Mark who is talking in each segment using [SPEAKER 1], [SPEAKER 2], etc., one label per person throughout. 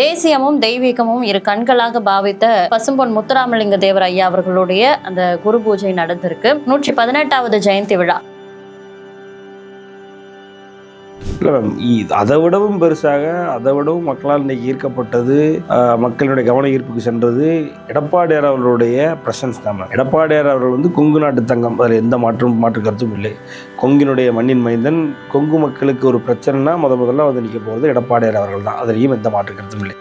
[SPEAKER 1] தேசியமும் தெய்வீகமும் இரு கண்களாக பாவித்த பசும்பொன் முத்துராமலிங்க தேவர் ஐயா அவர்களுடைய அந்த குரு பூஜை நடந்திருக்கு நூற்றி பதினெட்டாவது ஜெயந்தி விழா
[SPEAKER 2] இல்லை மேம் அதை விடவும் பெருசாக அதை விடவும் மக்களால் இன்றைக்கி ஈர்க்கப்பட்டது மக்களுடைய கவன ஈர்ப்புக்கு சென்றது எடப்பாடியார் அவர்களுடைய பிரசன்ஸ் தான் மேம் எடப்பாடியார் அவர்கள் வந்து கொங்கு நாட்டு தங்கம் அதில் எந்த மாற்றும் மாற்று கருத்தும் இல்லை கொங்கினுடைய மண்ணின் மைந்தன் கொங்கு மக்களுக்கு ஒரு பிரச்சனைனா முத முதல்ல வந்து நிற்க போகிறது எடப்பாடியார் அவர்கள் தான் அதிலையும் எந்த மாற்று கருத்தும் இல்லை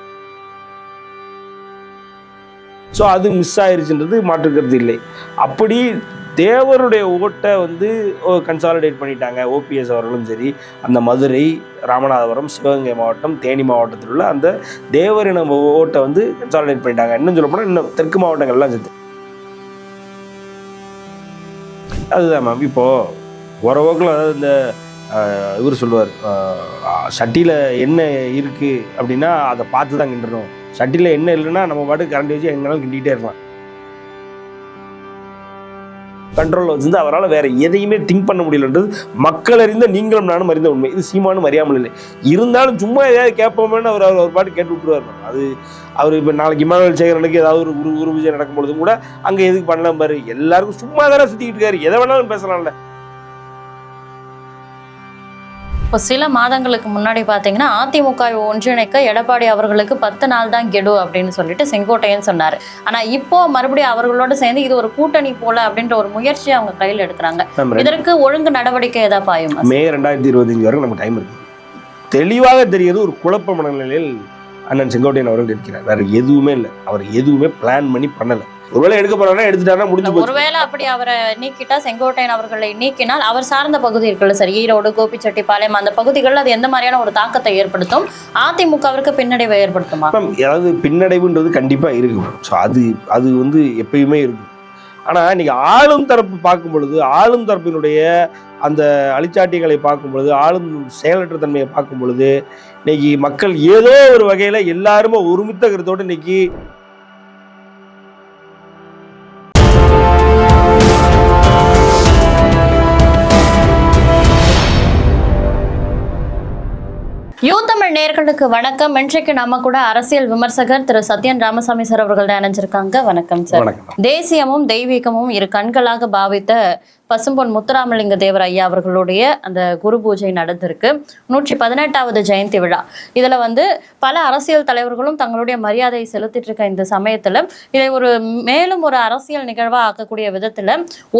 [SPEAKER 2] ஸோ அது மிஸ் ஆயிருச்சுன்றது மாற்றுக்கிறது இல்லை அப்படி தேவருடைய ஓட்டை வந்து கன்சாலிடேட் பண்ணிட்டாங்க ஓபிஎஸ் அவர்களும் சரி அந்த மதுரை ராமநாதபுரம் சிவகங்கை மாவட்டம் தேனி மாவட்டத்தில் உள்ள அந்த தேவரின ஓட்டை வந்து கன்சாலிடேட் பண்ணிட்டாங்க இன்னும் சொல்ல போனால் இன்னும் தெற்கு மாவட்டங்கள்லாம் சேர்த்து அதுதான் மேம் இப்போது உறவோக்கில் அதாவது இந்த இவர் சொல்லுவார் சட்டியில் என்ன இருக்குது அப்படின்னா அதை பார்த்து தான் கிண்டணும் சட்டியில் என்ன இல்லைன்னா நம்ம பாட்டு கரண்ட் வச்சு எங்கேனாலும் கிண்டிகிட்டே இருக்கலாம் கண்ட்ரோலில் வச்சிருந்து அவரால் வேற எதையுமே திங்க் பண்ண முடியலன்றது மக்கள் அறிந்த நீங்களும் நானும் அறிந்த உண்மை இது சீமானும் அறியாமல் இல்லை இருந்தாலும் சும்மா ஏதாவது கேட்போமேன்னு அவர் அவர் பாட்டு கேட்டு விட்டுருவார் அது அவர் இப்போ நாளைக்கு இமானுவல் சேகரனுக்கு ஏதாவது ஒரு குரு குரு விஜயம் நடக்கும்பொழுதும் கூட அங்கே எதுக்கு பண்ணலாம் பாரு எல்லாருக்கும் சும்மா தானே சுற்றிக்கிட்டு இருக்காரு எதை வேணாலும் பேசலாம்ல
[SPEAKER 1] இப்போ சில மாதங்களுக்கு முன்னாடி பார்த்தீங்கன்னா அதிமுகவை ஒன்றிணைக்க எடப்பாடி அவர்களுக்கு பத்து நாள் தான் கெடு அப்படின்னு சொல்லிட்டு செங்கோட்டையன் சொன்னார் ஆனால் இப்போ மறுபடியும் அவர்களோட சேர்ந்து இது ஒரு கூட்டணி போல அப்படின்ற ஒரு முயற்சியை அவங்க கையில் எடுக்கிறாங்க இதற்கு ஒழுங்கு நடவடிக்கை ஏதாவது பாயும்
[SPEAKER 2] மே ரெண்டாயிரத்தி இருபத்தஞ்சு வரைக்கும் நமக்கு டைம் இருக்கு தெளிவாக தெரியுது ஒரு குழப்ப மனநிலையில் அண்ணன் செங்கோட்டையன் அவர்கள் இருக்கிறார் வேறு எதுவுமே இல்லை அவர் எதுவுமே பிளான் பண்ணி பண்ணலை ஒருவேளை எடுக்க போறாங்கன்னா எடுத்துட்டாருன்னா முடிஞ்சு
[SPEAKER 1] ஒருவேளை அப்படி அவரை நீக்கிட்டா செங்கோட்டையன் அவர்களை நீக்கினால் அவர் சார்ந்த பகுதி இருக்குல்ல சார் ஈரோடு கோபிச்செட்டிப்பாளையம் அந்த பகுதிகளில் அது எந்த மாதிரியான ஒரு தாக்கத்தை ஏற்படுத்தும் அதிமுகவிற்கு பின்னடைவை ஏற்படுத்துமா
[SPEAKER 2] மேம் அதாவது பின்னடைவுன்றது கண்டிப்பாக இருக்கும் ஸோ அது அது வந்து எப்பயுமே இருக்கும் ஆனால் இன்னைக்கு ஆளும் தரப்பு பார்க்கும் பொழுது ஆளும் தரப்பினுடைய அந்த அழிச்சாட்டிகளை பார்க்கும் பொழுது ஆளும் செயலற்ற தன்மையை பார்க்கும் பொழுது இன்னைக்கு மக்கள் ஏதோ ஒரு வகையில் எல்லாருமே ஒருமித்த கருத்தோடு இன்னைக்கு
[SPEAKER 1] தமிழ் நேர்களுக்கு வணக்கம் இன்றைக்கு நம்ம கூட அரசியல் விமர்சகர் திரு சத்யன் ராமசாமி சார் அவர்கள் இணைஞ்சிருக்காங்க வணக்கம் சார் தேசியமும் தெய்வீகமும் இரு கண்களாக பாவித்த பசும்பொன் முத்துராமலிங்க தேவர் ஐயா அவர்களுடைய அந்த குரு பூஜை நடந்திருக்கு நூற்றி பதினெட்டாவது ஜெயந்தி விழா இதில் வந்து பல அரசியல் தலைவர்களும் தங்களுடைய மரியாதையை செலுத்திட்டு இருக்க இந்த சமயத்தில் இதை ஒரு மேலும் ஒரு அரசியல் நிகழ்வாக ஆக்கக்கூடிய விதத்தில்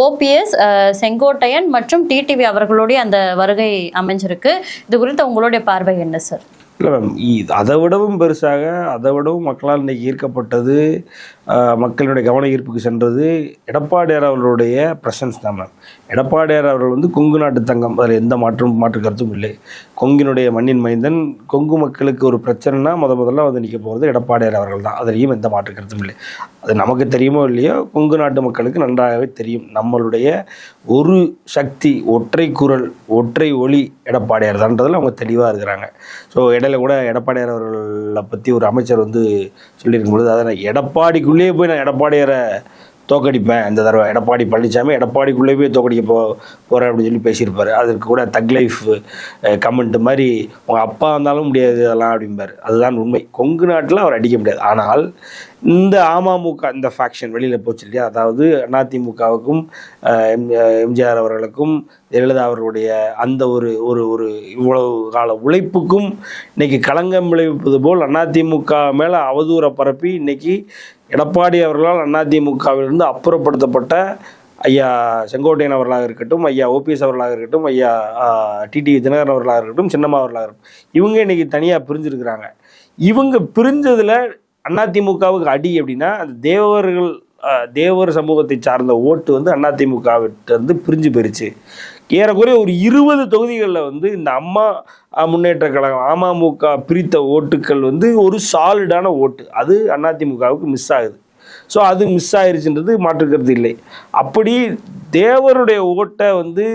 [SPEAKER 1] ஓபிஎஸ் செங்கோட்டையன் மற்றும் டிடிவி அவர்களுடைய அந்த வருகை அமைஞ்சிருக்கு இது குறித்து உங்களுடைய பார்வை என்ன சார்
[SPEAKER 2] இல்லை மேம் அதை விடவும் பெருசாக அதை விடவும் மக்களால் இன்றைக்கி ஈர்க்கப்பட்டது மக்களுடைய கவன ஈர்ப்புக்கு சென்றது எடப்பாடியார் அவர்களுடைய பிரசன்ஸ் தான் மேம் எடப்பாடியார் அவர்கள் வந்து கொங்கு நாட்டு தங்கம் அதில் எந்த மாற்றும் மாற்று கருத்தும் இல்லை கொங்கினுடைய மண்ணின் மைந்தன் கொங்கு மக்களுக்கு ஒரு பிரச்சனைனா முத முதல்ல வந்து நிற்க போகிறது எடப்பாடியார் அவர்கள் தான் அதிலையும் எந்த மாற்று கருத்தும் இல்லை அது நமக்கு தெரியுமோ இல்லையோ கொங்கு நாட்டு மக்களுக்கு நன்றாகவே தெரியும் நம்மளுடைய ஒரு சக்தி ஒற்றை குரல் ஒற்றை ஒளி எடப்பாடியார் தான்றதில் அவங்க தெளிவாக இருக்கிறாங்க ஸோ இடையில கூட எடப்பாடியார் அவர்களை பற்றி ஒரு அமைச்சர் வந்து சொல்லியிருக்கும் பொழுது அதை எடப்பாடிக்குள்ளே எடப்பாடிக்குள்ளேயே போய் நான் எடப்பாடியரை தோக்கடிப்பேன் இந்த தடவை எடப்பாடி பழனிசாமி எடப்பாடிக்குள்ளே போய் தோக்கடிக்க போ போகிறேன் அப்படின்னு சொல்லி பேசியிருப்பார் அதுக்கு கூட தக் லைஃப் கமெண்ட் மாதிரி உங்கள் அப்பா இருந்தாலும் முடியாது அதெல்லாம் அப்படிம்பார் அதுதான் உண்மை கொங்கு நாட்டில் அவர் அடிக்க முடியாது ஆனால் இந்த அமமுக இந்த ஃபேக்ஷன் வெளியில் போச்சு இல்லையா அதாவது அதிமுகவுக்கும் எம்ஜிஆர் அவர்களுக்கும் ஜெயலலிதா அவர்களுடைய அந்த ஒரு ஒரு ஒரு இவ்வளவு கால உழைப்புக்கும் இன்றைக்கி களங்கம் விளைவிப்பது போல் அதிமுக மேலே அவதூற பரப்பி இன்றைக்கி எடப்பாடி அவர்களால் அதிமுகவிலிருந்து அப்புறப்படுத்தப்பட்ட ஐயா செங்கோட்டையன் அவர்களாக இருக்கட்டும் ஐயா ஓபிஎஸ் அவர்களாக இருக்கட்டும் ஐயா டிடி தினகரன் அவர்களாக இருக்கட்டும் சின்னம்மா அவர்களாக இருக்கட்டும் இவங்க இன்னைக்கு தனியாக பிரிஞ்சிருக்கிறாங்க இவங்க பிரிஞ்சதில் அதிமுகவுக்கு அடி அப்படின்னா அந்த தேவர்கள் தேவர் சமூகத்தை சார்ந்த ஓட்டு வந்து அதிமுகவிட்டு வந்து பிரிஞ்சு போயிருச்சு ஏறக்குறைய ஒரு இருபது தொகுதிகளில் வந்து இந்த அம்மா முன்னேற்ற கழகம் அமமுக பிரித்த ஓட்டுக்கள் வந்து ஒரு சாலிடான ஓட்டு அது அதிமுகவுக்கு மிஸ் ஆகுது ஸோ அது மிஸ் ஆயிருச்சுன்றது மாற்றுக்கிறது இல்லை அப்படி தேவருடைய ஓட்டை வந்து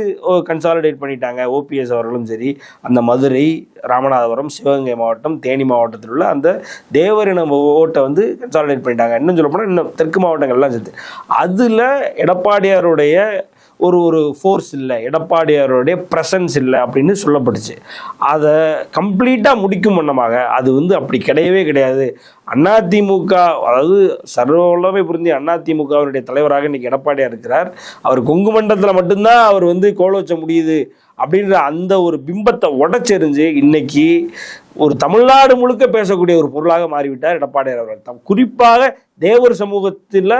[SPEAKER 2] கன்சாலிடேட் பண்ணிட்டாங்க ஓபிஎஸ் அவர்களும் சரி அந்த மதுரை ராமநாதபுரம் சிவகங்கை மாவட்டம் தேனி மாவட்டத்தில் உள்ள அந்த தேவரின ஓட்டை வந்து கன்சாலிடேட் பண்ணிட்டாங்க இன்னும் சொல்லப்போனால் இன்னும் தெற்கு மாவட்டங்கள்லாம் சேர்த்து அதில் எடப்பாடியாருடைய ஒரு ஒரு ஃபோர்ஸ் இல்லை எடப்பாடியாரோடைய ப்ரெசன்ஸ் இல்லை அப்படின்னு சொல்லப்பட்டுச்சு அதை கம்ப்ளீட்டாக முடிக்கும் வண்ணமாக அது வந்து அப்படி கிடையவே கிடையாது அதிமுக அதாவது சர்வலமே புரிஞ்சு அதிமுகவினுடைய தலைவராக இன்றைக்கி எடப்பாடியாக இருக்கிறார் அவர் கொங்கு மண்டலத்தில் மட்டும்தான் அவர் வந்து கோல வச்ச முடியுது அப்படின்ற அந்த ஒரு பிம்பத்தை உடச்செறிஞ்சு இன்னைக்கு ஒரு தமிழ்நாடு முழுக்க பேசக்கூடிய ஒரு பொருளாக மாறிவிட்டார் எடப்பாடியார் அவர்கள் குறிப்பாக தேவர் சமூகத்தில்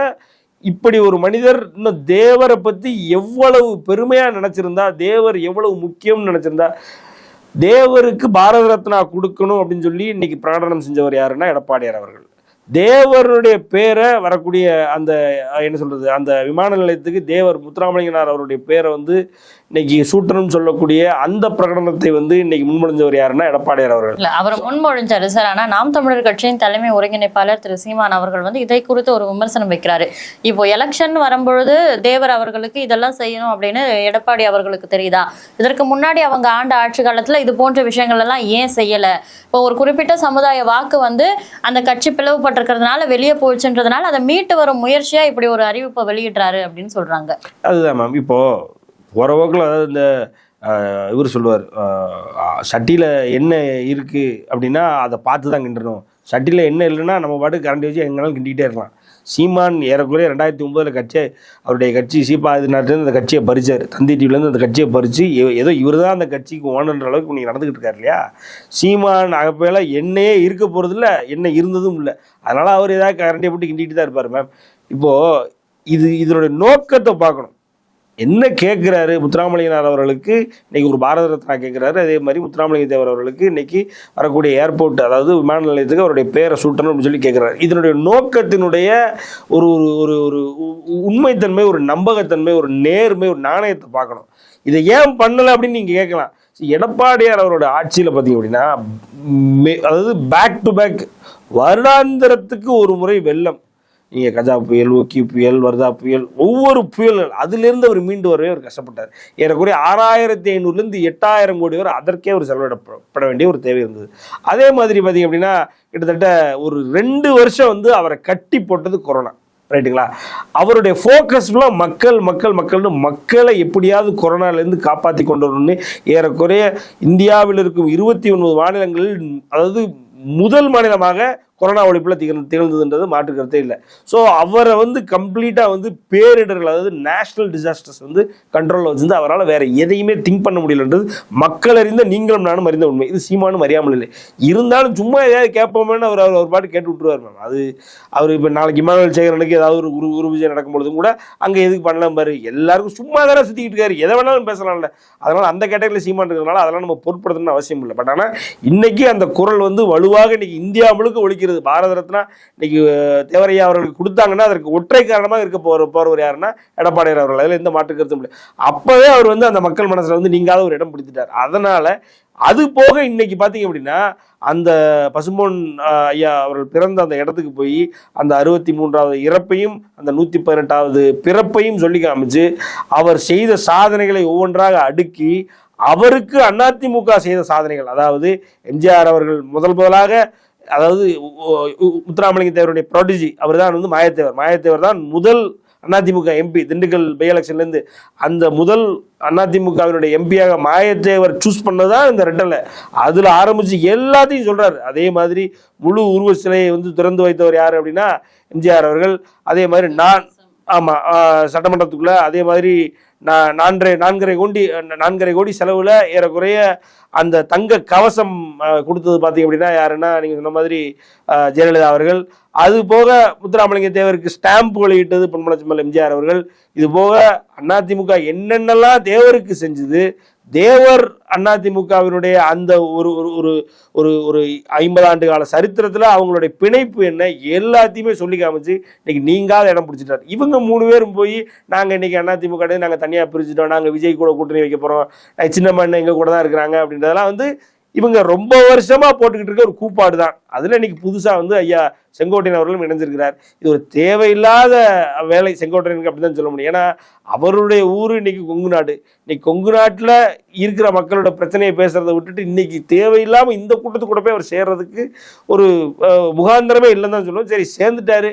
[SPEAKER 2] இப்படி ஒரு மனிதர் இன்னும் தேவரை பற்றி எவ்வளவு பெருமையாக நினச்சிருந்தா தேவர் எவ்வளவு முக்கியம்னு நினச்சிருந்தா தேவருக்கு பாரத ரத்னா கொடுக்கணும் அப்படின்னு சொல்லி இன்னைக்கு பிரகடனம் செஞ்சவர் யாருன்னா எடப்பாடியார் அவர்கள் தேவருடைய பேரை வரக்கூடிய அந்த என்ன சொல்கிறது அந்த விமான நிலையத்துக்கு தேவர் முத்துராமலிங்கனார் அவருடைய பேரை வந்து இன்னைக்கு சூட்டர்னு சொல்லக்கூடிய அந்த பிரகடனத்தை வந்து இன்னைக்கு முன்மொழிஞ்சவர் யாருன்னா எடப்பாடியார் அவர்கள்
[SPEAKER 1] அவர் முன்மொழிஞ்சாரு சார் ஆனா நாம் தமிழர் கட்சியின் தலைமை ஒருங்கிணைப்பாளர் திரு சீமான் அவர்கள் வந்து இதை குறித்து ஒரு விமர்சனம் வைக்கிறாரு இப்போ எலெக்ஷன் வரும்பொழுது தேவர் அவர்களுக்கு இதெல்லாம் செய்யணும் அப்படின்னு எடப்பாடி அவர்களுக்கு தெரியுதா இதற்கு முன்னாடி அவங்க ஆண்ட ஆட்சி காலத்துல இது போன்ற விஷயங்கள் எல்லாம் ஏன் செய்யல இப்போ ஒரு குறிப்பிட்ட சமுதாய வாக்கு வந்து அந்த கட்சி பிளவுபட்டிருக்கிறதுனால வெளியே போச்சுன்றதுனால அதை மீட்டு வரும் முயற்சியா இப்படி ஒரு அறிவிப்பை வெளியிடுறாரு அப்படின்னு சொல்றாங்க
[SPEAKER 2] அதுதான் மேம் இப்போ ஓரளவுக்குல அதாவது இந்த இவர் சொல்லுவார் சட்டியில் என்ன இருக்குது அப்படின்னா அதை பார்த்து தான் கிண்டணும் சட்டியில் என்ன இல்லைன்னா நம்ம பாட்டு கரண்டி வச்சு எங்களாலும் கிண்டிகிட்டே இருக்கலாம் சீமான் ஏறக்குறைய ரெண்டாயிரத்தி ஒம்பதில் கட்சியை அவருடைய கட்சி நாட்டிலேருந்து அந்த கட்சியை பறிச்சார் தந்தி டிவிலேருந்து அந்த கட்சியை பறித்து ஏதோ இவர் தான் அந்த கட்சிக்கு ஓனன்ற அளவுக்கு நீங்கள் நடந்துக்கிட்டு இருக்கார் இல்லையா சீமான் அகப்பையில் என்னையே இருக்க போகிறதில்ல என்ன இருந்ததும் இல்லை அதனால் அவர் ஏதாவது கரண்டியை போட்டு கிண்டிகிட்டு தான் இருப்பார் மேம் இப்போது இது இதனுடைய நோக்கத்தை பார்க்கணும் என்ன கேட்குறாரு முத்துராமலிங்கனார் அவர்களுக்கு இன்றைக்கி ஒரு பாரத ரத்னா கேட்குறாரு அதே மாதிரி முத்துராமலிங்க தேவர் அவர்களுக்கு இன்றைக்கி வரக்கூடிய ஏர்போர்ட் அதாவது விமான நிலையத்துக்கு அவருடைய பேரை சூட்டணும் அப்படின்னு சொல்லி கேட்குறாரு இதனுடைய நோக்கத்தினுடைய ஒரு ஒரு ஒரு உண்மைத்தன்மை ஒரு நம்பகத்தன்மை ஒரு நேர்மை ஒரு நாணயத்தை பார்க்கணும் இதை ஏன் பண்ணலை அப்படின்னு நீங்கள் கேட்கலாம் எடப்பாடியார் அவரோட ஆட்சியில் பார்த்தீங்க அப்படின்னா அதாவது பேக் டு பேக் வருடாந்திரத்துக்கு ஒரு முறை வெள்ளம் நீங்கள் கஜா புயல் ஒக்கி புயல் வர்தா புயல் ஒவ்வொரு புயல்கள் அதிலிருந்து அவர் மீண்டு வரவே அவர் கஷ்டப்பட்டார் ஏறக்குறைய ஆறாயிரத்தி ஐநூறுலேருந்து எட்டாயிரம் கோடி வரை அதற்கே ஒரு செலவிடப்பட வேண்டிய ஒரு தேவை இருந்தது அதே மாதிரி பார்த்திங்க அப்படின்னா கிட்டத்தட்ட ஒரு ரெண்டு வருஷம் வந்து அவரை கட்டி போட்டது கொரோனா ரைட்டுங்களா அவருடைய ஃபோக்கஸ்லாம் மக்கள் மக்கள் மக்கள்னு மக்களை எப்படியாவது கொரோனாலேருந்து காப்பாற்றி கொண்டு வரணும்னு ஏறக்குறைய இந்தியாவில் இருக்கும் இருபத்தி ஒன்பது மாநிலங்களில் அதாவது முதல் மாநிலமாக கொரோனா ஒழிப்பில் திகழ் திகழ்ந்ததுன்றது மாற்றுக்கிறதே இல்லை ஸோ அவரை வந்து கம்ப்ளீட்டாக வந்து பேரிடர்கள் அதாவது நேஷனல் டிசாஸ்டர்ஸ் வந்து கண்ட்ரோலில் வச்சுருந்து அவரால் வேறு எதையுமே திங்க் பண்ண முடியலன்றது மக்கள் அறிந்த நீங்களும் நானும் அறிந்த உண்மை இது சீமானும் அறியாமல் இல்லை இருந்தாலும் சும்மா ஏதாவது கேட்போமேனு அவர் அவர் ஒரு பாட்டு கேட்டு விட்டுருவார் மேம் அது அவர் இப்போ நாளைக்கு இமானுவல் சேகரனுக்கு ஏதாவது ஒரு குரு குரு விஜயம் நடக்கும்பொழுதும் கூட அங்கே எதுக்கு பண்ணலாம் பாரு எல்லாருக்கும் சும்மா தானே சுற்றிக்கிட்டு இருக்காரு எதை வேணாலும் பேசலாம்ல அதனால் அந்த கேட்டகரியில் சீமான் இருக்கிறதுனால அதெல்லாம் நம்ம பொருட்படுத்தணும்னு அவசியம் இல்லை பட் ஆனால் இன்றைக்கி அந்த குரல் வந்து வலுவாக இன்றைக்கி இந்தியா முழுக்க ஒழிக்க இருக்கிறது பாரத ரத்னா இன்னைக்கு தேவரையா அவர்களுக்கு கொடுத்தாங்கன்னா அதற்கு ஒற்றை காரணமாக இருக்க போற போறவர் யாருன்னா எடப்பாடியார் அவர்கள் அதில் எந்த மாற்று கருத்தும் இல்லை அப்பவே அவர் வந்து அந்த மக்கள் மனசுல வந்து நீங்காத ஒரு இடம் பிடித்துட்டார் அதனால அது போக இன்னைக்கு பார்த்தீங்க அப்படின்னா அந்த பசுமோன் ஐயா அவர்கள் பிறந்த அந்த இடத்துக்கு போய் அந்த அறுபத்தி மூன்றாவது இறப்பையும் அந்த நூற்றி பதினெட்டாவது பிறப்பையும் சொல்லி காமிச்சு அவர் செய்த சாதனைகளை ஒவ்வொன்றாக அடுக்கி அவருக்கு அதிமுக செய்த சாதனைகள் அதாவது எம்ஜிஆர் அவர்கள் முதல் முதலாக அதாவது முத்துராமலிங்க தேவருடைய ப்ரொடிஜி அவர் தான் வந்து மாயத்தேவர் மாயத்தேவர் தான் முதல் அதிமுக எம்பி திண்டுக்கல் பை எலெக்ஷன்லேருந்து அந்த முதல் அதிமுகவினுடைய எம்பியாக மாயத்தேவர் சூஸ் பண்ணதான் இந்த ரெட்டலை அதில் ஆரம்பித்து எல்லாத்தையும் சொல்கிறார் அதே மாதிரி முழு உருவ சிலையை வந்து திறந்து வைத்தவர் யார் அப்படின்னா எம்ஜிஆர் அவர்கள் அதே மாதிரி நான் ஆமாம் சட்டமன்றத்துக்குள்ளே அதே மாதிரி நான்கரை நான்கரை கோடி நான்கரை கோடி செலவில் ஏறக்குறைய அந்த தங்க கவசம் கொடுத்தது பார்த்தீங்க அப்படின்னா யாருன்னா நீங்கள் சொன்ன மாதிரி ஜெயலலிதா அவர்கள் அது போக முத்துராமலிங்க தேவருக்கு ஸ்டாம்ப் வெளியிட்டது பொன்மலச்சம்மல் எம்ஜிஆர் அவர்கள் இது போக அதிமுக என்னென்னலாம் தேவருக்கு செஞ்சது தேவர் அதிமுகவினுடைய அந்த ஒரு ஒரு ஒரு ஒரு ஐம்பது ஆண்டு கால சரித்திரத்தில் அவங்களுடைய பிணைப்பு என்ன எல்லாத்தையுமே சொல்லி காமிச்சு இன்னைக்கு நீங்காத இடம் பிடிச்சிட்டார் இவங்க மூணு பேரும் போய் நாங்கள் இன்னைக்கு அதிமுக நாங்கள் தனியாக பிரிச்சுட்டோம் நாங்கள் விஜய் கூட கூட்டணி வைக்க போகிறோம் சின்னம்மா எங்கள் கூட தான் இருக்கிறாங்க அப்படின்றதெல்லாம் வந்து இவங்க ரொம்ப வருஷமா போட்டுக்கிட்டு இருக்க ஒரு கூப்பாடு தான் அதுல இன்னைக்கு புதுசா வந்து ஐயா செங்கோட்டையன் அவர்களும் இணைஞ்சிருக்கிறார் இது ஒரு தேவையில்லாத வேலை செங்கோட்டையனுக்கு அப்படிதான் சொல்ல முடியும் ஏன்னா அவருடைய ஊர் இன்னைக்கு கொங்கு நாடு இன்னைக்கு கொங்கு நாட்டில் இருக்கிற மக்களோட பிரச்சனையை பேசுறதை விட்டுட்டு இன்னைக்கு தேவையில்லாமல் இந்த கூட்டத்து கூட போய் அவர் சேர்றதுக்கு ஒரு முகாந்திரமே இல்லைன்னு தான் சொல்லுவோம் சரி சேர்ந்துட்டாரு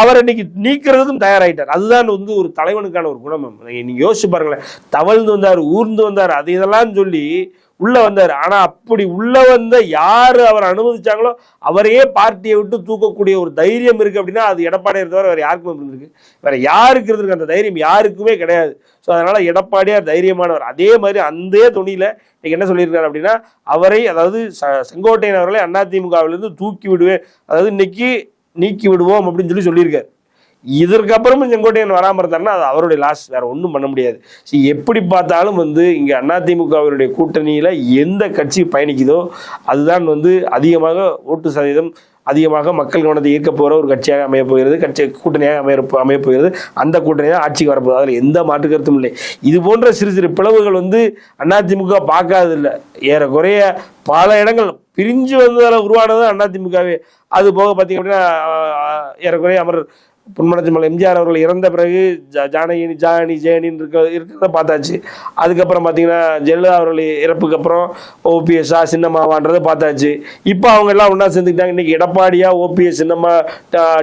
[SPEAKER 2] அவர் இன்னைக்கு நீக்கிறதுக்கும் தயாராகிட்டார் அதுதான் வந்து ஒரு தலைவனுக்கான ஒரு குணம் நீங்க யோசிச்சு பாருங்களேன் தவழ்ந்து வந்தார் ஊர்ந்து வந்தார் அது இதெல்லாம் சொல்லி உள்ள வந்தார் ஆனா அப்படி உள்ள வந்த யாரு அவர் அனுமதிச்சாங்களோ அவரையே பார்ட்டியை விட்டு தூக்கக்கூடிய ஒரு தைரியம் இருக்கு அப்படின்னா அது எடப்பாடியார் தவிர வேற யாருக்குமே இருந்திருக்கு வேற யாருக்கு இருந்திருக்கு அந்த தைரியம் யாருக்குமே கிடையாது ஸோ அதனால எடப்பாடியார் தைரியமானவர் அதே மாதிரி அந்த துணியில இன்னைக்கு என்ன சொல்லியிருக்காரு அப்படின்னா அவரை அதாவது செங்கோட்டையன் அவர்களை அதிமுகவிலிருந்து தூக்கி விடுவேன் அதாவது இன்னைக்கு நீக்கி விடுவோம் அப்படின்னு சொல்லி சொல்லியிருக்காரு இதற்கப்புறமும் செங்கோட்டையன் வராமல் இருந்தாருன்னா அது அவருடைய லாஸ் வேற ஒன்றும் பண்ண முடியாது ஸோ எப்படி பார்த்தாலும் வந்து இங்கே அதிமுகவினுடைய கூட்டணியில் எந்த கட்சி பயணிக்குதோ அதுதான் வந்து அதிகமாக ஓட்டு சதவீதம் அதிகமாக மக்கள் கவனத்தை ஈர்க்க போகிற ஒரு கட்சியாக அமைய போகிறது கட்சி கூட்டணியாக அமைய அமைய போகிறது அந்த கூட்டணி தான் ஆட்சிக்கு வரப்போகுது அதில் எந்த மாற்று கருத்தும் இல்லை இது போன்ற சிறு சிறு பிளவுகள் வந்து அதிமுக பார்க்காதில்லை ஏறக்குறைய பல இடங்கள் பிரிஞ்சு வந்ததால் உருவானது அதிமுகவே அது போக பார்த்தீங்க அப்படின்னா ஏறக்குறைய அமர் பொன்மனச்சிமல் எம்ஜிஆர் அவர்கள் இறந்த பிறகு ஜானகி ஜானி ஜெயனின்னு இருக்க இருக்கிறத பார்த்தாச்சு அதுக்கப்புறம் பார்த்தீங்கன்னா ஜெயலலிதா அவர்கள் இறப்புக்கு அப்புறம் ஓபிஎஸ்ஸா சின்னம்மாவான்றதை பார்த்தாச்சு இப்போ அவங்க எல்லாம் ஒன்றா சேர்ந்துக்கிட்டாங்க இன்றைக்கி எடப்பாடியாக ஓபிஎஸ் சின்னம்மா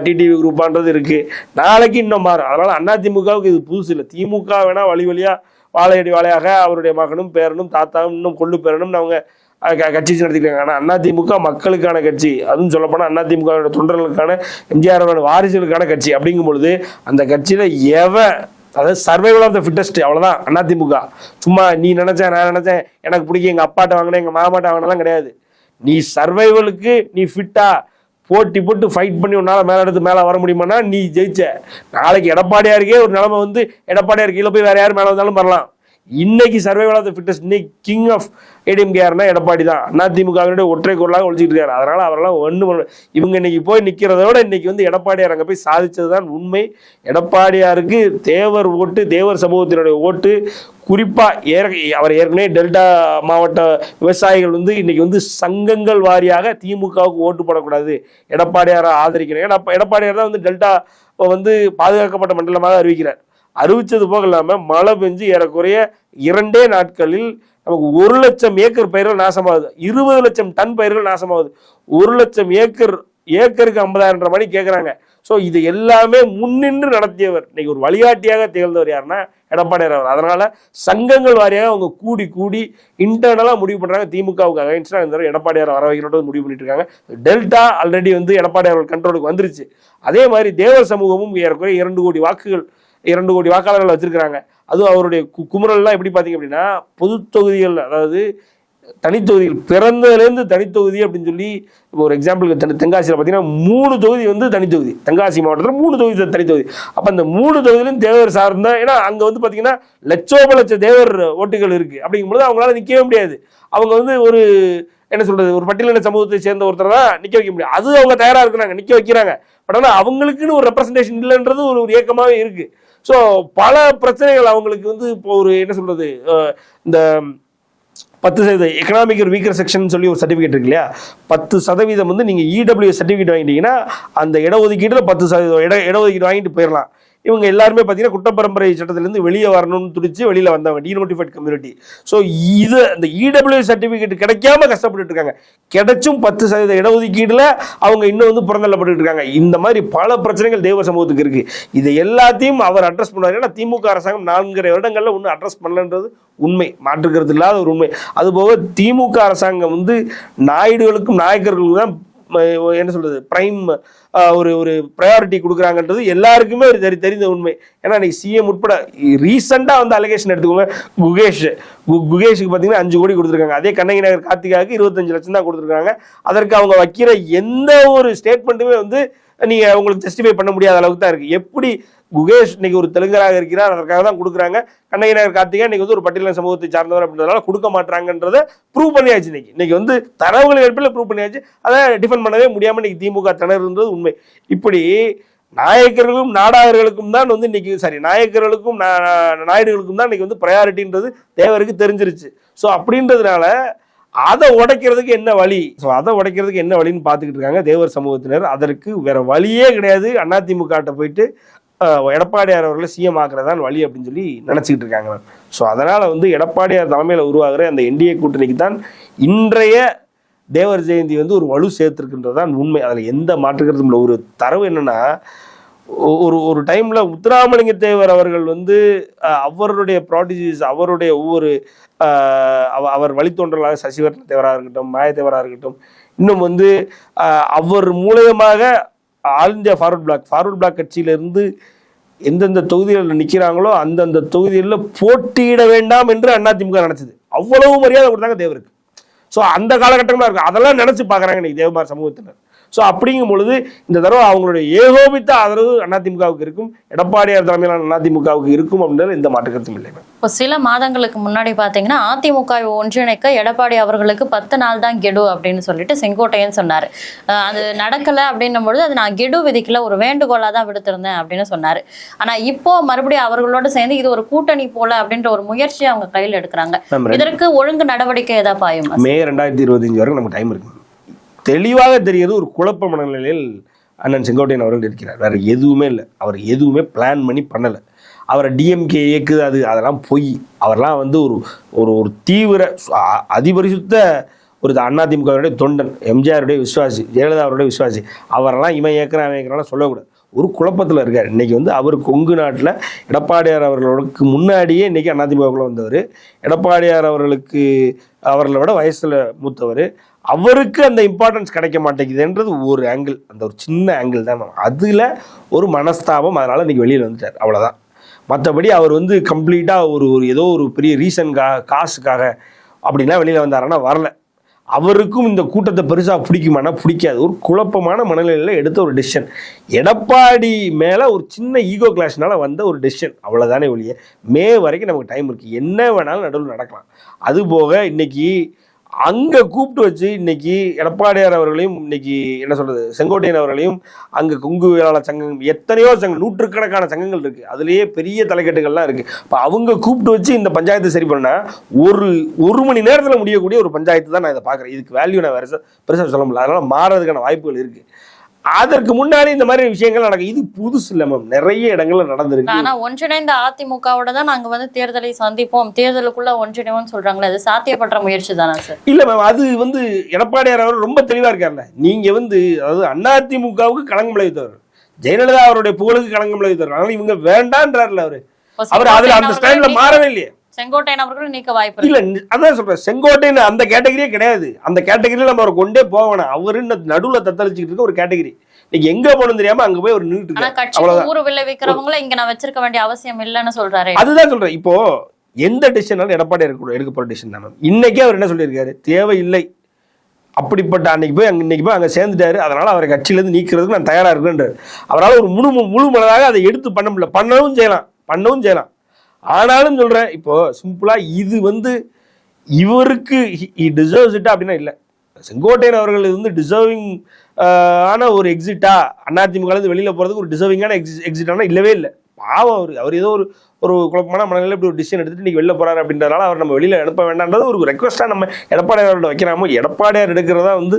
[SPEAKER 2] டிடிவி குரூப்பான்றது இருக்குது நாளைக்கு இன்னும் மாறும் அதனால் அண்ணா திமுகவுக்கு இது புதுசு இல்லை திமுக வேணால் வழி வழியாக வாழையடி வாழையாக அவருடைய மகனும் பேரனும் தாத்தாவும் இன்னும் கொள்ளு பேரனும்னு அவங்க கட்சி நடத்திக்கிறாங்க ஆனால் அதிமுக மக்களுக்கான கட்சி அதுவும் சொல்லப்போனால் அதிமுக தொண்டர்களுக்கான எம்ஜிஆர் வாரிசுகளுக்கான கட்சி அப்படிங்கும் பொழுது அந்த கட்சியில் எவன் அதாவது சர்வைவல் ஆஃப் த ஃபிட்டஸ்ட் அவ்வளோதான் அதிமுக சும்மா நீ நினச்சேன் நான் நினச்சேன் எனக்கு பிடிக்கும் எங்கள் அப்பாட்ட வாங்கினேன் எங்கள் மாமாட்ட வாங்கினலாம் கிடையாது நீ சர்வைவலுக்கு நீ ஃபிட்டா போட்டி போட்டு ஃபைட் பண்ணி உன்னால் மேலே எடுத்து மேலே வர முடியுமானா நீ ஜெயிச்ச நாளைக்கு எடப்பாடியாருக்கே ஒரு நிலைமை வந்து எடப்பாடியார் கீழே போய் வேறு யார் மேலே வந்தாலும் வரலாம் இன்னைக்கு சர்வைவல் ஆஃப் ஃபிட்னஸ் இன்னைக்கு கிங் ஆஃப் ஏடிஎம் யாருன்னா எடப்பாடி தான் அதிமுகவினுடைய ஒற்றை குரலாக ஒழிச்சிட்டு இருக்காரு அதனால அவரெல்லாம் ஒன்று இவங்க இன்னைக்கு போய் நிற்கிறதோட இன்னைக்கு வந்து எடப்பாடியார் அங்கே போய் சாதிச்சது தான் உண்மை எடப்பாடியாருக்கு தேவர் ஓட்டு தேவர் சமூகத்தினுடைய ஓட்டு குறிப்பாக ஏற அவர் ஏற்கனவே டெல்டா மாவட்ட விவசாயிகள் வந்து இன்னைக்கு வந்து சங்கங்கள் வாரியாக திமுகவுக்கு ஓட்டு போடக்கூடாது எடப்பாடியாரை ஏன்னா எடப்பாடியார் தான் வந்து டெல்டா வந்து பாதுகாக்கப்பட்ட மண்டலமாக அறிவிக்கிறார் அறிவிச்சது போக இல்லாமல் மழை பெஞ்சு ஏறக்குறைய இரண்டே நாட்களில் நமக்கு ஒரு லட்சம் ஏக்கர் பயிர்கள் நாசமாகுது இருபது லட்சம் டன் பயிர்கள் நாசமாகுது ஒரு லட்சம் ஏக்கர் ஏக்கருக்கு ஐம்பதாயிரம் மணி கேட்குறாங்க ஸோ இது எல்லாமே முன்னின்று நடத்தியவர் இன்னைக்கு ஒரு வழிகாட்டியாக திகழ்ந்தவர் யாருன்னா எடப்பாடியார் அவர் அதனால சங்கங்கள் வாரியாக அவங்க கூடி கூடி இன்டர்னலாக முடிவு பண்ணுறாங்க திமுகவுக்கு அகைன்ஸ்டாக இந்த எடப்பாடியார் வர வைக்கிறோம் முடிவு பண்ணிட்டு இருக்காங்க டெல்டா ஆல்ரெடி வந்து எடப்பாடியார் கண்ட்ரோலுக்கு வந்துருச்சு அதே மாதிரி தேவர் சமூகமும் ஏறக்குறைய இரண்டு கோடி வாக்குகள் இரண்டு கோடி வாக்காளர்கள் வச்சிருக்கிறாங்க அதுவும் அவருடைய குமுறல்லாம் எப்படி பார்த்தீங்க அப்படின்னா பொது தொகுதிகள் அதாவது தனித்தொகுதிகள் பிறந்ததுலேருந்து தனித்தொகுதி அப்படின்னு சொல்லி ஒரு எக்ஸாம்பிளுக்கு தென்காசியில் பார்த்தீங்கன்னா மூணு தொகுதி வந்து தனித்தொகுதி தென்காசி மாவட்டத்தில் மூணு தொகுதி தனித்தொகுதி அப்போ அந்த மூணு தொகுதியிலும் தேவர் சார்ந்த ஏன்னா அங்கே வந்து பார்த்தீங்கன்னா லட்சோப லட்ச தேவர் ஓட்டுகள் இருக்குது அப்படிங்கும்போது அவங்களால நிற்கவே முடியாது அவங்க வந்து ஒரு என்ன சொல்றது ஒரு பட்டியலின சமூகத்தை சேர்ந்த ஒருத்தர் தான் நிற்க வைக்க முடியும் அது அவங்க தயாராக இருக்கிறாங்க நிற்க வைக்கிறாங்க பட் ஆனால் அவங்களுக்குன்னு ஒரு ரெப்ரஸன்டேஷன் இல்லைன்றது ஒரு ஒரு இயக்கமாவே இருக்கு ஸோ பல பிரச்சனைகள் அவங்களுக்கு வந்து இப்போ ஒரு என்ன சொல்கிறது இந்த பத்து சதவீதம் எக்கனாமிக் ஒரு வீக்கர் செக்ஷன் சொல்லி ஒரு சர்டிஃபிகேட் இருக்கு இல்லையா பத்து சதவீதம் வந்து நீங்கள் இடபிள்யூ சர்டிஃபிகேட் வாங்கிட்டீங்கன்னா அந்த இடஒதுக்கீட்டில் பத்து சதவீதம் இட இடஒதுக்கீடு வாங்கிட்டு போயிடலாம் இவங்க எல்லாருமே பார்த்தீங்கன்னா பரம்பரை சட்டத்திலேருந்து வெளியே வரணும்னு துடிச்சு வெளியில் வந்தவங்க நோட்டிஃபைட் கம்யூனிட்டி ஸோ இது அந்த இடபிள்யூ e சர்டிஃபிகேட் கிடைக்காம கஷ்டப்பட்டு இருக்காங்க கிடைச்சும் பத்து சதவீத இடஒதுக்கீடுல அவங்க இன்னும் வந்து புறந்தள்ளப்பட்டு இருக்காங்க இந்த மாதிரி பல பிரச்சனைகள் தேவ சமூகத்துக்கு இருக்குது இது எல்லாத்தையும் அவர் அட்ரஸ் பண்ணார் ஏன்னா திமுக அரசாங்கம் நான்கரை வருடங்களில் ஒன்றும் அட்ரஸ் பண்ணலன்றது உண்மை மாற்றுக்கிறது இல்லாத ஒரு உண்மை அதுபோக திமுக அரசாங்கம் வந்து நாயுடுகளுக்கும் நாயக்கர்களுக்கும் தான் என்ன சொல்கிறது ப்ரைம் ஒரு ஒரு ப்ரையாரிட்டி கொடுக்குறாங்கன்றது எல்லாருக்குமே ஒரு தெரி தெரிந்த உண்மை ஏன்னா இன்னைக்கு சிஎம் உட்பட ரீசெண்டாக வந்து அலிகேஷன் எடுத்துக்கோங்க குகேஷ் குகேஷுக்கு பார்த்தீங்கன்னா அஞ்சு கோடி கொடுத்துருக்காங்க அதே கண்ணகி நகர் கார்த்திகாவுக்கு இருபத்தஞ்சு லட்சம் தான் கொடுத்துருக்காங்க அதற்கு அவங்க வைக்கிற எந்த ஒரு ஸ்டேட்மெண்ட்டுமே வந்து நீங்கள் உங்களுக்கு ஜஸ்டிஃபை பண்ண முடியாத அளவுக்கு தான் இருக்குது எப்படி குகேஷ் இன்னைக்கு ஒரு தெலுங்கராக இருக்கிறார் அதற்காக தான் கொடுக்குறாங்க கண்ணகி நகர் கார்த்திகா இன்னைக்கு வந்து ஒரு பட்டியலின சமூகத்தை சார்ந்தவர் அப்படின்றதுனால கொடுக்க மாட்டாங்கன்றத ப்ரூவ் பண்ணியாச்சு இன்னைக்கு இன்னைக்கு வந்து தரவுகள் அடிப்பில் ப்ரூவ் பண்ணியாச்சு அதை டிஃபெண்ட் பண்ணவே முடியாமல் இன்னைக்கு திமுக திணறுன்றது உண்மை இப்படி நாயக்கர்களும் நாடகர்களுக்கும் தான் வந்து இன்னைக்கு சாரி நாயக்கர்களுக்கும் நாயுடுகளுக்கும் தான் இன்னைக்கு வந்து ப்ரையாரிட்டின்றது தேவருக்கு தெரிஞ்சிருச்சு ஸோ அப்படின்றதுனால அதை உடைக்கிறதுக்கு என்ன வழி ஸோ அதை உடைக்கிறதுக்கு என்ன வழின்னு பார்த்துக்கிட்டு இருக்காங்க தேவர் சமூகத்தினர் அதற்கு வேற வழியே கிடையாது அதிமுக போயிட்டு எடப்பாடியார் அவர்களை சிஎம் ஆக்குறதான் வழி அப்படின்னு சொல்லி நினச்சிக்கிட்டு இருக்காங்க ஸோ அதனால் வந்து எடப்பாடியார் தலைமையில் உருவாகிற அந்த என்டிஏ கூட்டணிக்கு தான் இன்றைய தேவர் ஜெயந்தி வந்து ஒரு வலு சேர்த்துருக்குன்றது தான் உண்மை அதில் எந்த மாற்றுக்கிறதும் இல்லை ஒரு தரவு என்னென்னா ஒரு ஒரு டைமில் முத்துராமலிங்க தேவர் அவர்கள் வந்து அவருடைய ப்ராடிஜிஸ் அவருடைய ஒவ்வொரு அவர் வழித்தோன்றலாக சசிவர்ண தேவராக இருக்கட்டும் மாயத்தேவராக இருக்கட்டும் இன்னும் வந்து அவர் மூலயமாக All India Forward Bloc Forward Bloc கட்சியிலிருந்து எந்தெந்த தொகுதிகளில் நிற்கிறாங்களோ அந்தந்த தொகுதிகளில் போட்டியிட வேண்டாம் என்று அதிமுக நினச்சிது அவ்வளவு மரியாதை கொடுத்தாங்க தேவருக்கு ஸோ அந்த காலகட்டமாக இருக்கும் அதெல்லாம் நினச்சி பார்க்குறாங்க இன்னைக்கு தேவமார் சமூகத்தினர் ஸோ அப்படிங்கும் பொழுது இந்த தடவை அவங்களுடைய ஏகோபித்த ஆதரவு அதிமுகவுக்கு இருக்கும் எடப்பாடியார் தலைமையிலான அதிமுகவுக்கு இருக்கும் அப்படின்றது எந்த மாற்றுக்கருத்தும் இல்லை
[SPEAKER 1] இப்போ சில மாதங்களுக்கு முன்னாடி பார்த்தீங்கன்னா அதிமுக ஒன்றிணைக்க எடப்பாடி அவர்களுக்கு பத்து நாள் தான் கெடு அப்படின்னு சொல்லிட்டு செங்கோட்டையன் சொன்னார் அது நடக்கலை அப்படின்னும் பொழுது அது நான் கெடு விதிக்கல ஒரு வேண்டுகோளாக தான் விடுத்திருந்தேன் அப்படின்னு சொன்னார் ஆனால் இப்போ மறுபடியும் அவர்களோட சேர்ந்து இது ஒரு கூட்டணி போல அப்படின்ற ஒரு முயற்சியை அவங்க கையில் எடுக்கிறாங்க இதற்கு ஒழுங்கு நடவடிக்கை ஏதாவது பாயும்
[SPEAKER 2] மே ரெண்டாயிரத்தி இருபத்தஞ்சு வரைக்கும் நமக்கு டைம் இருக்கு தெளிவாக தெரிகிறது ஒரு குழப்ப மனநிலையில் அண்ணன் செங்கோட்டையன் அவர்கள் இருக்கிறார் வேறு எதுவுமே இல்லை அவர் எதுவுமே பிளான் பண்ணி பண்ணலை அவரை டிஎம்கே இயக்குது அது அதெல்லாம் பொய் அவரெல்லாம் வந்து ஒரு ஒரு ஒரு தீவிர அதிபரிசுத்த ஒரு அதிமுகவுடைய தொண்டன் எம்ஜிஆருடைய விஸ்வாசி ஜெயலலிதா அவருடைய விஸ்வாசி அவரெல்லாம் இவன் இயக்கிறான் அவன் இயக்கிறான்லாம் சொல்லக்கூடாது ஒரு குழப்பத்தில் இருக்கார் இன்றைக்கி வந்து அவர் கொங்கு நாட்டில் எடப்பாடியார் அவர்களுக்கு முன்னாடியே இன்றைக்கி அதிமுகவில் வந்தவர் எடப்பாடியார் அவர்களுக்கு அவர்களை விட வயசில் மூத்தவர் அவருக்கு அந்த இம்பார்ட்டன்ஸ் கிடைக்க மாட்டேங்குதுன்றது ஒரு ஆங்கிள் அந்த ஒரு சின்ன ஆங்கிள் தான் அதில் ஒரு மனஸ்தாபம் அதனால் இன்றைக்கி வெளியில் வந்துட்டார் அவ்வளோதான் மற்றபடி அவர் வந்து கம்ப்ளீட்டாக ஒரு ஒரு ஏதோ ஒரு பெரிய ரீசன்காக காசுக்காக அப்படிலாம் வெளியில் வந்தாரன்னா வரல அவருக்கும் இந்த கூட்டத்தை பெருசாக பிடிக்குமானா பிடிக்காது ஒரு குழப்பமான மனநிலையில் எடுத்த ஒரு டெசிஷன் எடப்பாடி மேலே ஒரு சின்ன ஈகோ கிளாஷ்னால வந்த ஒரு டெசிஷன் அவ்வளோதானே ஒழிய மே வரைக்கும் நமக்கு டைம் இருக்குது என்ன வேணாலும் நடுவில் நடக்கலாம் அதுபோக இன்றைக்கி அங்கே கூப்பிட்டு வச்சு இன்னைக்கு எடப்பாடியார் அவர்களையும் இன்னைக்கு என்ன சொல்கிறது செங்கோட்டையன் அவர்களையும் அங்கே கொங்கு வேளாள சங்கம் எத்தனையோ சங்கம் நூற்றுக்கணக்கான சங்கங்கள் இருக்குது அதுலேயே பெரிய தலைக்கட்டுகள்லாம் இருக்குது இப்போ அவங்க கூப்பிட்டு வச்சு இந்த பஞ்சாயத்தை சரி பண்ண ஒரு ஒரு மணி நேரத்தில் முடியக்கூடிய ஒரு பஞ்சாயத்து தான் நான் இதை பார்க்குறேன் இதுக்கு வேல்யூ நான் வேறு பெருசாக சொல்ல முடியல அதனால் மாறதுக்கான வாய்ப்புகள் இருக்குது அதற்கு முன்னாடி இந்த மாதிரி விஷயங்கள் நடக்கும் இது புதுசு இல்ல மேம் நிறைய இடங்கள்ல நடந்திருக்கு
[SPEAKER 1] ஆனா ஒன்றிணைந்த அதிமுகவோட தான் நாங்க வந்து தேர்தலை சந்திப்போம் தேர்தலுக்குள்ள ஒன்றிணைவோம் சொல்றாங்களே அது சாத்தியப்பட்ட முயற்சி தானா சார்
[SPEAKER 2] இல்ல மேம் அது வந்து எடப்பாடியார் அவர் ரொம்ப தெளிவா இருக்காருல்ல நீங்க வந்து அதாவது அண்ணா அதிமுகவுக்கு கலங்கம் விளைவித்தவர் ஜெயலலிதா அவருடைய புகழுக்கு கலங்கம் விளைவித்தவர் ஆனால் இவங்க வேண்டான்றாருல அவரு அவர் அதுல அந்த ஸ்டாண்ட்ல மாறவே இல்லையே
[SPEAKER 1] செங்கோட்டையன் அவர்களும் நீக்க வாய்ப்பு
[SPEAKER 2] இல்ல அதான் சொல்றேன் செங்கோட்டையன் அந்த கேட்டகரியே கிடையாது அந்த கேட்டகரியில நம்ம அவரை கொண்டே போவேணும் அவரு நடுவுல தத்தளிச்சுக்கிட்டு இருக்க ஒரு கேட்டகரி நீங்க எங்க போகணும் தெரியாம அங்க போய் ஒரு நின்றுட்டு
[SPEAKER 1] இருக்கு ஊறு விளைவிக்கிறவங்கள இங்க நான் வச்சிருக்க வேண்டிய அவசியம் இல்லைன்னு சொல்றாரு
[SPEAKER 2] அதுதான் சொல்றேன் இப்போ எந்த டிசிஷனாலும் எடப்பாடி எடுக்க எடுக்க போற டிசிஷன் தான் இன்னைக்கே அவர் என்ன சொல்லியிருக்காரு தேவையில்லை அப்படிப்பட்ட அன்னைக்கு போய் அங்க இன்னைக்கு போய் அங்க சேர்ந்துட்டாரு அதனால அவரை கட்சியிலேருந்து நீக்கிறதுக்கு நான் தயாரா இருக்கேன் அவரால் ஒரு முழு முழு மனதாக அதை எடுத்து பண்ண முடியல பண்ணவும் செய்யலாம் பண்ணவும் செய்யலாம் ஆனாலும் சொல்கிறேன் இப்போ சிம்பிளாக இது வந்து இவருக்கு டிசர்வ்ஸ் இட்டா அப்படின்னா இல்லை செங்கோட்டையன் அவர்கள் வந்து டிசர்விங் ஆன ஒரு எக்ஸிட்டா அதிமுகலேருந்து வெளியில் போகிறதுக்கு ஒரு டிசர்விங்கான எக்ஸி எக்ஸிட்டானா இல்லவே இல்லை பாவம் அவர் அவர் ஏதோ ஒரு ஒரு குழப்பமான மனநிலை இப்படி ஒரு டிசிஷன் எடுத்துட்டு நீங்கள் வெளில போகிறாரு அப்படின்றனால அவர் நம்ம வெளியில் அனுப்ப வேண்டாம்ன்றது ஒரு ரெக்வஸ்ட்டாக நம்ம எடப்பாடியாரோட வைக்கிறாமோ எடப்பாடியார் எடுக்கிறதா வந்து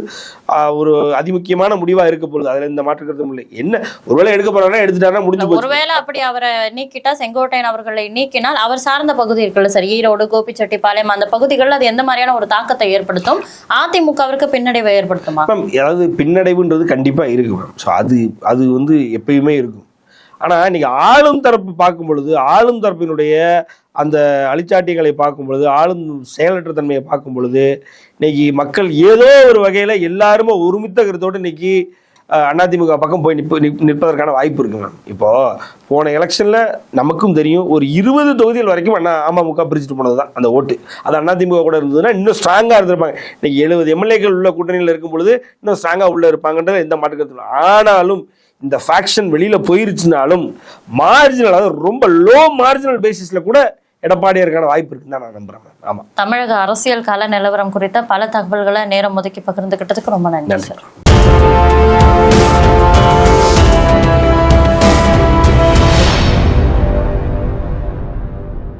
[SPEAKER 2] ஒரு அதிமுக்கியமான முடிவாக இருக்க போகுது அதில் இந்த கருத்து இல்லை என்ன ஒருவேளை எடுக்க போகிறாங்கன்னா எடுத்துட்டாரா முடிஞ்சு
[SPEAKER 1] ஒருவேளை அப்படி அவரை நீக்கிட்டா செங்கோட்டையன் அவர்களை நீக்கினால் அவர் சார்ந்த பகுதி இருக்குல்ல சார் ஈரோடு கோபிச்செட்டிப்பாளையம் அந்த பகுதிகளில் அது எந்த மாதிரியான ஒரு தாக்கத்தை ஏற்படுத்தும் அதிமுகவிற்கு பின்னடைவை ஏற்படுத்துமா
[SPEAKER 2] மேம் அதாவது பின்னடைவுன்றது கண்டிப்பாக இருக்கு மேம் ஸோ அது அது வந்து எப்பயுமே இருக்கும் ஆனால் இன்றைக்கி ஆளும் தரப்பு பார்க்கும் பொழுது ஆளும் தரப்பினுடைய அந்த அழிச்சாட்டிகளை பார்க்கும் பொழுது ஆளும் செயலற்ற தன்மையை பார்க்கும் பொழுது இன்னைக்கு மக்கள் ஏதோ ஒரு வகையில் எல்லாருமே ஒருமித்த கருத்தோடு இன்னைக்கு அதிமுக பக்கம் போய் நிற்ப நிற்பதற்கான வாய்ப்பு இருக்குங்க இப்போது போன எலெக்ஷனில் நமக்கும் தெரியும் ஒரு இருபது தொகுதிகள் வரைக்கும் அண்ணா அமமுக பிரிச்சுட்டு போனது தான் அந்த ஓட்டு அது அதிமுக கூட இருந்ததுன்னா இன்னும் ஸ்ட்ராங்காக இருந்திருப்பாங்க இன்றைக்கி எழுபது எம்எல்ஏக்கள் உள்ள கூட்டணியில் இருக்கும் பொழுது இன்னும் ஸ்ட்ராங்காக உள்ளே இருப்பாங்கன்றது எந்த மாற்றுக்கத்தில் ஆனாலும் இந்த ஃபேக்ஷன் வெளியில் போயிருச்சுனாலும் மார்ஜினல் அதாவது ரொம்ப லோ மார்ஜினல் பேசிஸில் கூட எடப்பாடியருக்கான வாய்ப்பு இருக்குன்னு தான் நான் நம்புறேன்
[SPEAKER 1] ஆமாம் தமிழக அரசியல் கால நிலவரம் குறித்த பல தகவல்களை நேரம் ஒதுக்கி பகிர்ந்துக்கிட்டதுக்கு ரொம்ப நன்றி சார்